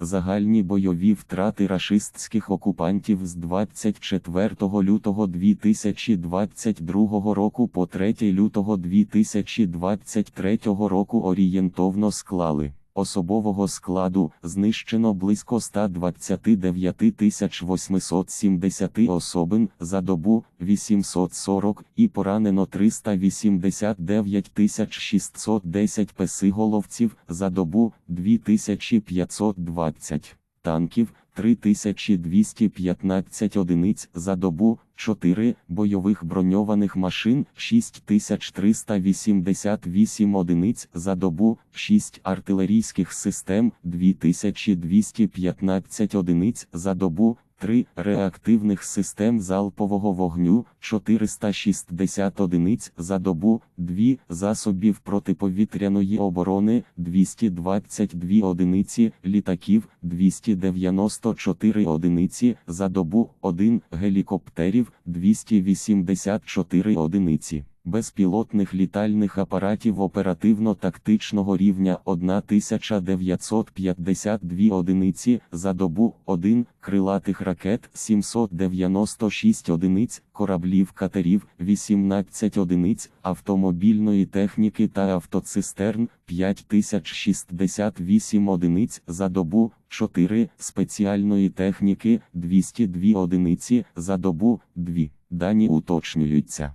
Загальні бойові втрати рашистських окупантів з 24 лютого 2022 року по 3 лютого 2023 року орієнтовно склали. Особового складу знищено близько 129 870 особин за добу 840 і поранено 389 610 песиголовців за добу 2520 танків. 3215 одиниць за добу, 4 бойових броньованих машин, 6388 одиниць за добу, 6 артилерійських систем, 2215 одиниць за добу, 3 реактивних систем залпового вогню, 460 одиниць за добу, 2 засобів протиповітряної оборони, 222 одиниці літаків, 294 одиниці за добу, 1 гелікоптерів, 284 одиниці. Безпілотних літальних апаратів оперативно-тактичного рівня 1952 одиниці за добу, 1 крилатих ракет 796 одиниць, кораблів катерів 18 одиниць, автомобільної техніки та автоцистерн 5068 одиниць за добу, 4 спеціальної техніки 202 одиниці за добу, 2. Дані уточнюються.